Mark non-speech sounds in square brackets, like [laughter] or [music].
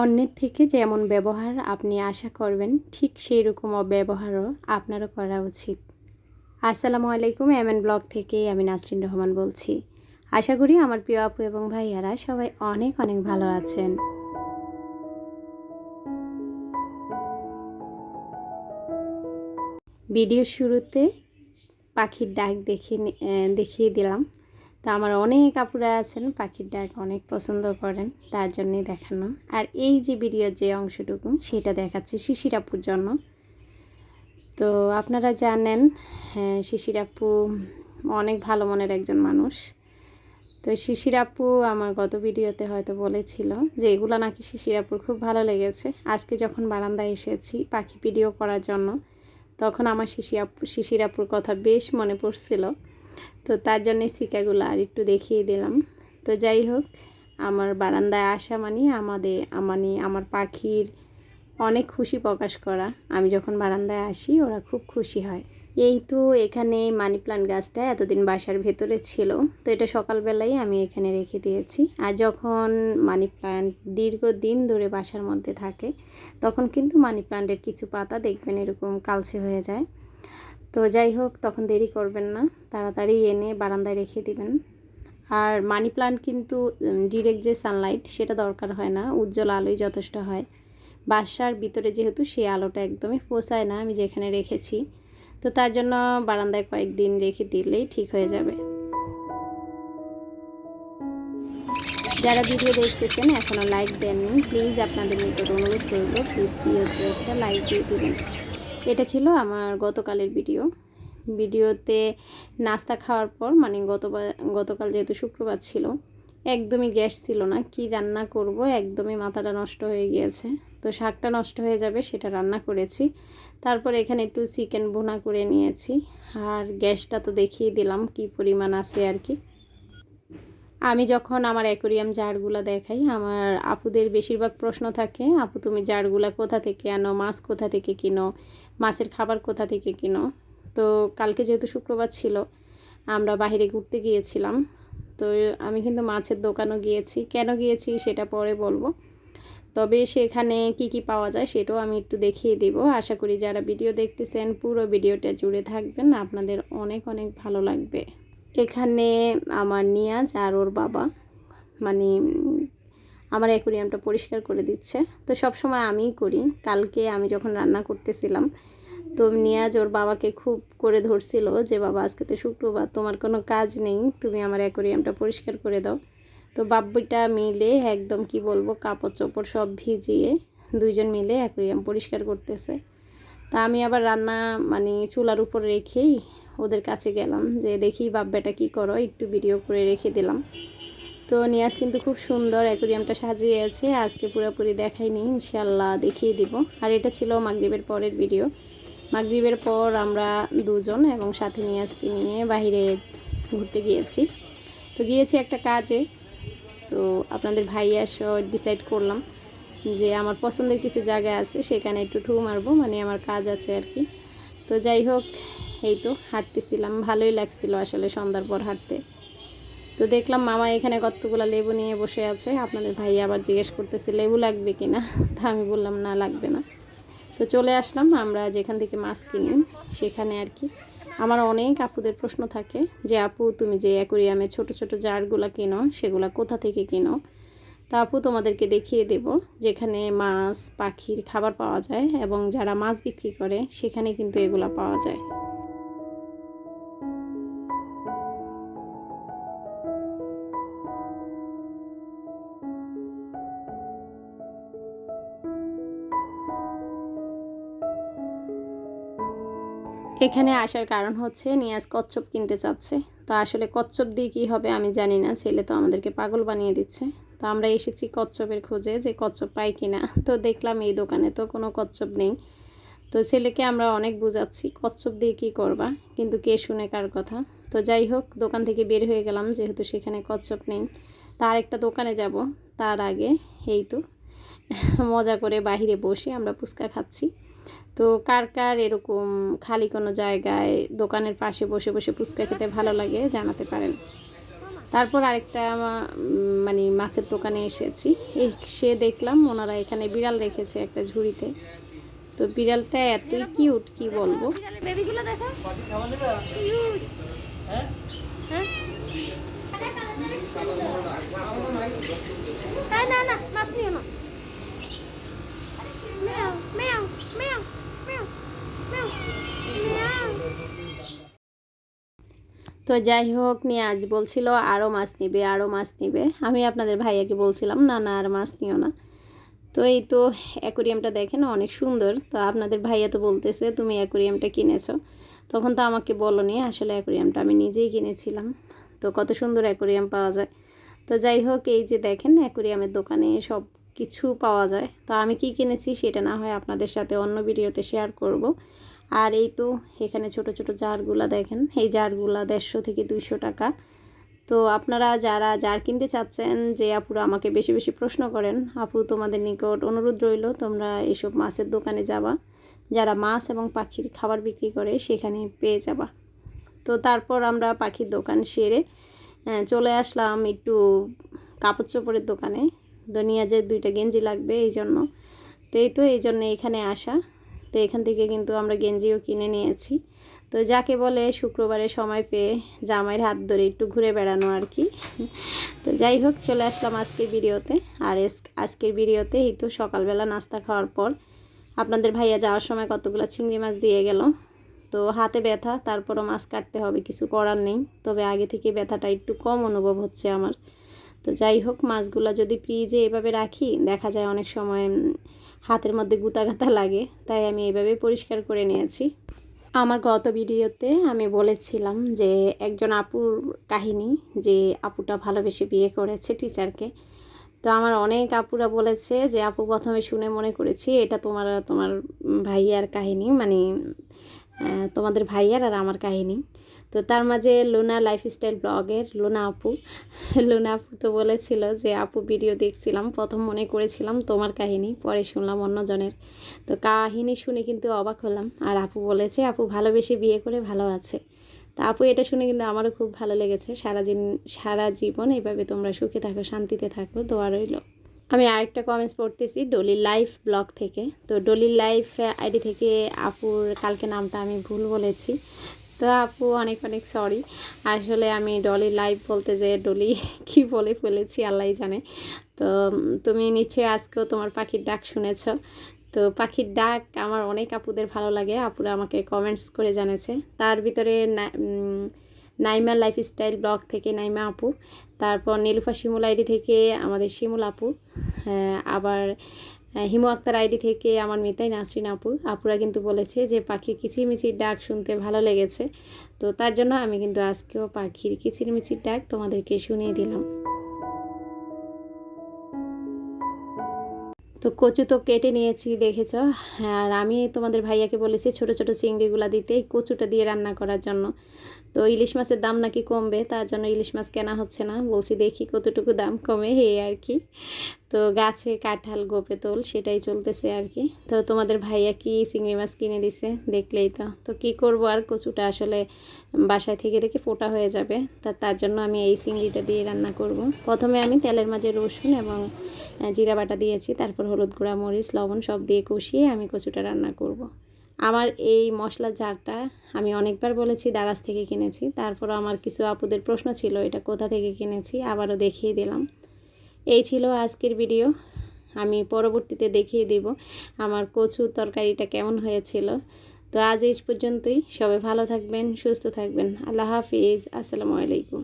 অন্যের থেকে যেমন ব্যবহার আপনি আশা করবেন, ঠিক সেই রকম ব্যবহারও আপনারও করা উচিত। আসসালামু আলাইকুম এম এন ব্লগ থেকে আমি নাসরিন রহমান বলছি। আশা করি আমার প্রিয় আপু এবং ভাইয়ারা সবাই অনেক অনেক ভালো আছেন। ভিডিওর শুরুতে পাখির ডাক দেখে দেখিয়ে দিলাম। তো আমার অনেক আপুরা আছেন পাখির ডাক অনেক পছন্দ করেন, তার জন্যই দেখানো। আর এই যে ভিডিওর যে অংশটুকু, সেটা দেখাচ্ছি শিশির আপুর জন্য। তো আপনারা জানেন হ্যাঁ শিশির আপু অনেক ভালো মনের একজন মানুষ। তো শিশির আপু আমার গত ভিডিওতে হয়তো বলেছিল যে, এগুলো নাকি শিশির আপুর খুব ভালো লেগেছে। আজকে যখন বারান্দায় এসেছি পাখি ভিডিও করার জন্য, তখন আমার শিশি আপু, শিশির আপুর কথা বেশ মনে পড়ছিল। তো তার জন্যে শিকাগুলো আর একটু দেখিয়ে দিলাম। তো যাই হোক, আমার বারান্দায় আসা মানে আমাদের মানে আমার পাখির অনেক খুশি প্রকাশ করা। আমি যখন বারান্দায় আসি, ওরা খুব খুশি হয়। এই তো এখানে মানি প্লান্ট গাছটা এতদিন বাসার ভেতরে ছিল। তো এটা সকালবেলায় আমি এখানে রেখে দিয়েছি। আর যখন মানি প্লান্ট দীর্ঘদিন ধরে বাসার মধ্যে থাকে, তখন কিন্তু মানি প্লান্টের কিছু পাতা দেখবেন এরকম কালচে হয়ে যায়। তো যাই হোক, তখন দেরি করবেন না। তাড়াতাড়ি এনে বারান্দায় রেখে দিবেন। আর মানি প্লান্ট কিন্তু ডিরেক্ট যে সানলাইট সেটা দরকার হয় না। উজ্জ্বল আলোই যথেষ্ট হয়। বাসার ভিতরে যেহেতু, সেই আলোটা একদমই পোষায় না, আমি যেখানে রেখেছি। তো তার জন্য বারান্দায় কয়েকদিন রেখে দিলেই ঠিক হয়ে যাবে। যারা ভিডিও দেখতেছেন এখনও লাইক দেননি প্লিজ আপনাদের নিকট অনুরোধ করব ভিডিওতে একটা লাইক দিয়ে দেবেন। এটা ছিল আমার গতকালের ভিডিও। ভিডিওতে নাস্তা খাওয়ার পর মানে গত গতকাল যেহেতু শুক্রবার ছিল, একদমই গ্যাস ছিল না। কি রান্না করব? একদমই মাথাটা নষ্ট হয়ে গিয়েছে। তো শাকটা নষ্ট হয়ে যাবে সেটা রান্না করেছি। তারপর এখানে একটু চিকেন বোনা করে নিয়েছি। আর গ্যাসটা তো দেখিয়ে দিলাম, কি পরিমাণ আছে আর কি। আমি যখন আমার অ্যাকোরিয়াম জারগুলো দেখাই, আমার আপুদের বেশিরভাগ প্রশ্ন থাকে, আপু, তুমি জারগুলা কোথা থেকে আনো? মাছ কোথা থেকে কিনো? মাছের খাবার কোথা থেকে কিনো? তো কালকে যেহেতু শুক্রবার ছিল, আমরা বাহিরে ঘুরতে গিয়েছিলাম। তো আমি কিন্তু মাছের দোকানও গিয়েছি। কেন গিয়েছি সেটা পরে বলব। তবে সেখানে কি কি পাওয়া যায় সেটাও আমি একটু দেখিয়ে দিব। আশা করি যারা ভিডিও দেখতেছেন, পুরো ভিডিওটা জুড়ে থাকবেন। আপনাদের অনেক অনেক ভালো লাগবে। এখানে আমার নিয়াজ আর ওর বাবা মানে আমার অ্যাকোরিয়ামটা পরিষ্কার করে দিচ্ছে। তো সব সময় আমিই করি। কালকে আমি যখন রান্না করতেছিলাম, তো নিয়াজ ওর বাবাকে খুব করে ধরছিল যে, বাবা, আজকে তো শুক্রবার, তোমার কোনো কাজ নেই, তুমি আমার অ্যাকোরিয়ামটা পরিষ্কার করে দাও। তো বাব্বুটা মিলে একদম, কি বলব, কাপড় চোপড় সব ভিজিয়ে দুইজন মিলে অ্যাকোরিয়াম পরিষ্কার করতেছে। তা আমি আবার রান্না মানে চুলার উপর রেখেই ওদের কাছে গেলাম যে দেখি বাব্বাটা কি করো, একটু ভিডিও করে রেখে দিলাম। তো নিয়াজ কিন্তু খুব সুন্দর অ্যাকোরিয়ামটা সাজিয়েছে আজকে পুরোপুরি দেখাইনি ইনশাল্লাহ দেখিয়ে দিব। আর এটা ছিল মাগরীবের পরের ভিডিও মাগরীবের পর আমরা দুজন এবং সাথে নিয়াজকে নিয়ে বাহিরে ঘুরতে গিয়েছি। তো গিয়েছি একটা কাজে। তো আপনাদের ভাইয়া সহ ডিসাইড করলাম যে আমার পছন্দের কিছু জায়গা আছে, সেখানে একটু ঠু মারবো মানে আমার কাজ আছে আর কি। তো যাই হোক এই তো হাঁটতেছিলাম, ভালোই লাগছিল আসলে সন্ধ্যার পর হাঁটতে। তো দেখলাম মামা এখানে কতগুলো লেবু নিয়ে বসে আছে, আপনাদের ভাই আবার জিজ্ঞেস করতেছে, লেবু লাগবে কি না? তা আমি বললাম, না, লাগবে না। তো চলে আসলাম, আমরা যেখান থেকে মাছ কিনি সেখানে আর কি। আমার অনেক আপুদের প্রশ্ন থাকে যে, আপু, তুমি যে অ্যাকোরিয়ামে ছোট ছোট জারগুলো কিনো, সেগুলো কোথা থেকে কিনো? তা আপু, তোমাদেরকে দেখিয়ে দেব, যেখানে মাছ, পাখির খাবার পাওয়া যায় এবং যারা মাছ বিক্রি করে, সেখানে কিন্তু এগুলো পাওয়া যায়। এখানে আসার কারণ হচ্ছে নিয়াজ কচ্ছপ কিনতে চাচ্ছে। তো আসলে কচ্ছপ দিয়ে কী হবে আমি জানি না, ছেলে তো আমাদেরকে পাগল বানিয়ে দিচ্ছে। তো আমরা এসেছি কচ্ছপের খোঁজে যে কচ্ছপ পাই কিনা তো দেখলাম এই দোকানে তো কোনো কচ্ছপ নেই। তো ছেলেকে আমরা অনেক বুঝাচ্ছি, কচ্ছপ দিয়ে কী করবা? কিন্তু কে শুনে কার কথা? তো যাই হোক, দোকান থেকে বের হয়ে গেলাম, যেহেতু সেখানে কচ্ছপ নেই। তার একটা দোকানে যাব, তার আগে, এই তো, মজা করে বাহিরে বসে আমরা ফুচকা খাচ্ছি। তো কার কার এরকম খালি কোনো জায়গায় দোকানের পাশে বসে বসে ফুচকা খেতে ভালো লাগে জানাতে পারেন তারপর আরেকটা মানে মাছের দোকানে এসেছি এই সে দেখলাম ওনারা এখানে বিড়াল রেখেছে একটা ঝুড়িতে তো বিড়ালটা এতই কিউট কি বলব বেবিগুলো দেখো হ্যাঁ হ্যাঁ না না মাছ নিও না তো যাই হোক, নিয়ে আজ বলছিল আরও মাছ নিবে আরও মাছ নিবে। আমি আপনাদের ভাইয়াকে বলছিলাম, না না, আর মাছ নিও না। তো এই তো অ্যাকোরিয়ামটা দেখেন, অনেক সুন্দর। তো আপনাদের ভাইয়া তো বলতেছে, তুমি অ্যাকোরিয়ামটা কিনেছো। তখন তো আমাকে বলনি, আসলে অ্যাকোরিয়ামটা আমি নিজেই কিনেছিলাম। তো কত সুন্দর অ্যাকোরিয়াম পাওয়া যায়। তো যাই হোক, এই যে দেখেন, অ্যাকোরিয়ামের দোকানে সব কিছু পাওয়া যায়। তো আমি কি কিনেছি সেটা না হয় আপনাদের সাথে অন্য ভিডিওতে শেয়ার করব। আর এই তো এখানে ছোট ছোট জারগুলা দেখেন। এই জারগুলা দেড়শো থেকে দুইশো টাকা। তো আপনারা যারা জার কিনতে চাচ্ছেন যে আপুরা আমাকে বেশি বেশি প্রশ্ন করেন, আপু, তোমাদের নিকট অনুরোধ রইল, তোমরা এইসব মাছের দোকানে যাবা। যারা মাছ এবং পাখির খাবার বিক্রি করে সেখানে পেয়ে যাবা। তো তারপর আমরা পাখির দোকান সেরে চলে আসলাম একটু কাপড় চোপড়ের দোকানে। দুনিয়াজের দুইটা গেঞ্জি লাগবে এই জন্য। তো এই তো, এই জন্য এখানে আসা। তো এখান থেকে কিন্তু আমরা গেঞ্জিও কিনে নিয়েছি। তো যাকে বলে শুক্রবারে সময় পেয়ে জামাইয়ের হাত ধরে একটু ঘুরে বেড়ানো আর কি। তো যাই হোক, চলে আসলাম আজকের ভিডিওতে। আর আজকের ভিডিওতে এই তো সকালবেলা নাস্তা খাওয়ার পর আপনাদের ভাইয়া যাওয়ার সময় কতগুলো চিংড়ি মাছ দিয়ে গেল। তো হাতে ব্যথা, তারপরও মাছ কাটতে হবে, কিছু করার নেই। তবে আগে থেকে ব্যথাটা একটু কম অনুভব হচ্ছে আমার। তো যাই হোক, মাছগুলো যদি ফ্রিজে এভাবে রাখি, দেখা যায় অনেক সময় হাতের মধ্যে গুতা গাতা লাগে। তাই আমি এভাবে পরিষ্কার করে নিয়েছি। আমার গত ভিডিওতে আমি বলেছিলাম যে, একজন আপুর কাহিনী যে আপুটা ভালোবেসে বিয়ে করেছে টিচারকে তো আমার অনেক আপুরা বলেছে যে, আপু, প্রথমে শুনে মনে করেছি, এটা তোমার তোমার ভাইয়ার কাহিনী মানে তোমাদের ভাইয়ার আর আমার কাহিনী। তো তার মাঝে লোনা লাইফস্টাইল ব্লগের লোনা আপু। লোনা আপু তো বলেছিল যে, আপু, ভিডিও দেখছিলাম, প্রথম মনে করেছিলাম তোমার কাহিনী, পরে শুনলাম অন্যজনের। তো কাহিনী শুনে কিন্তু অবাক হলাম। আর আপু বলেছে, আপু ভালোবেসে বিয়ে করে ভালো আছে। তা আপু এটা শুনে কিন্তু আমারও খুব ভালো লেগেছে। সারা দিন সারা জীবন এইভাবে তোমরা সুখে থাকো, শান্তিতে থাকো, দোয়া রইল। আমি আরেকটা কমেন্টস পড়তেছি ডলি লাইফ ব্লগ থেকে। তো ডলি লাইফ আইডি থেকে আপুর কালকে নামটা আমি ভুল বলেছি। তো আপু অনেক অনেক সরি আসলে আমি ডলি লাইভ বলতে যে ডলি [laughs] কি বলে ফেলেছি আল্লাহ জানে। তো তুমি নিশ্চয়ই আজকেও তোমার পাখির ডাক শুনেছ। তো পাখির ডাক আমার অনেক আপুদের ভালো লাগে আপুরা আমাকে কমেন্টস করে জানেছে। তার ভিতরে নাইমা লাইফস্টাইল ব্লগ থেকে নাইমা আপু তারপর নীলুফা শিমুল আইডি থেকে আমাদের শিমুল আপু হ্যাঁ, আবার হিমু আক্তার আইডি থেকে আমার মিতাই নাসরিন আপু। আপুরা কিন্তু বলেছে যে পাখির কিচিরমিচির ডাক শুনতে ভালো লেগেছে। তো তার জন্য আমি কিন্তু আজকেও পাখির কিচিরমিচির ডাক তোমাদেরকে শুনিয়ে দিলাম। তো কচু তো কেটে নিয়েছি, দেখেছ? আর আমি তোমাদের ভাইয়াকে বলেছি ছোট ছোট চিংড়িগুলা দিতে এই কচুটা দিয়ে রান্না করার জন্য। তো ইলিশ মাছের দাম নাকি কমবে, তার জন্য ইলিশ মাছ কেনা হচ্ছে না। বলছি দেখি কতটুকু দাম কমে, এই আর কি। তো গাছে কাঁঠাল, গোপে তোল, সেটাই চলতেছে আর কি। তো তোমাদের ভাইয়া কি চিংড়ি মাছ কিনে দিছে? দেখলেই তো। তো কি করব আর? কচুটা আসলে বাসায় থেকে থেকে ফোটা হয়ে যাবে। তা তার জন্য আমি এই চিংড়িটা দিয়ে রান্না করব। প্রথমে আমি তেলের মাঝে রসুন এবং জিরা বাটা দিয়েছি, তারপর হলুদ গুঁড়া, মরিচ, লবণ সব দিয়ে কষিয়ে আমি কচুটা রান্না করব। আমার এই মশলার জারটা আমি অনেকবার বলেছি দারাজ থেকে কিনেছি তারপর আমার কিছু আপুদের প্রশ্ন ছিল, এটা কোথা থেকে কিনেছি? আবারও দেখিয়ে দিলাম। এই ছিল আজকের ভিডিও। আমি পরবর্তীতে দেখিয়ে দেব আমার কচু তরকারিটা কেমন হয়েছিল। তো আজ এই পর্যন্তই। সবাই ভালো থাকবেন, সুস্থ থাকবেন। আল্লাহ হাফিজ। আসসালামু আলাইকুম।